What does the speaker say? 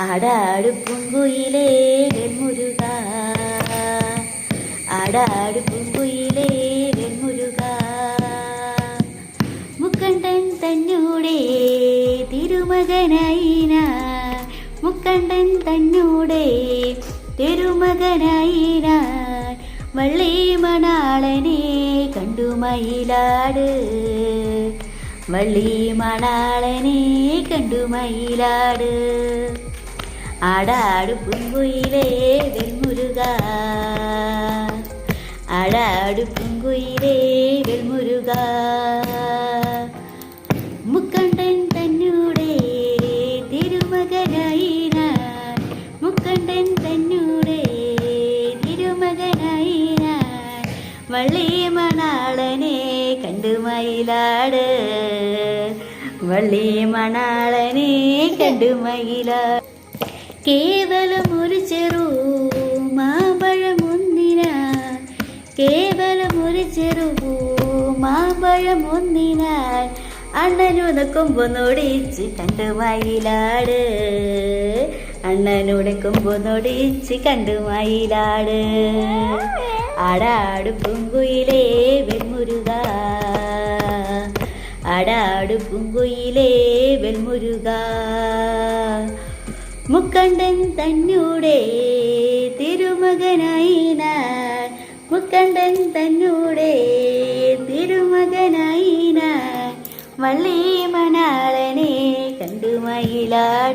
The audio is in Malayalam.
ആടാടു പൂങ്കുയിലേ മുരുക ആടാടു പൂങ്കുയിലേ മുരുക മുക്കണ്ടൻ തന്നൂടെ തിരുമകനായിന. മുക്കണ്ടൻ തന്നൂടെ തിരുമകനായിന. വള്ളി മണാളനെ കണ്ടു മയിലാട്. വള്ളി മണാളനെ കണ്ടു മയിലാട്. ആടാടു പൂങ്കുയിലേ വെൽമുരുക. ആടാടു പൂങ്കുയിലേ വെൽമുരുക. മുക്കണ്ടൻ തന്നൂടെ തിരുമകനായിന മുക്കണ്ടൻ തന്നൂടെ വള്ളി മണാളനെ കണ്ടു മയിലാട്. വള്ളി മണാളനെ കണ്ടു മയിലാട്. കേവലം ഒരു ചെറു മാമ്പഴമൊന്നിന. കേവലം ഒരു ചെറു മാമ്പഴമൊന്നിനാൽ അണ്ണനൂടെ കൊമ്പൊന്നൊടിച്ച് കണ്ടു മയിലാട്. അണ്ണനൂടെ കൊമ്പൊന്നൊടിച്ച് കണ്ടു മയിലാട്. അടാട് പൂങ്കുയിലേ വെൽമുരുക. അടാട് പൂങ്കുയിലേ വെൽമുരുക. മുക്കണ്ടൻ തന്നൂടെ തിരുമകനായിനാർ മുക്കണ്ടൻ തന്നൂടെ തിരുമകനായിനാർ വള്ളി മണാളനെ കണ്ടു മയിലാട്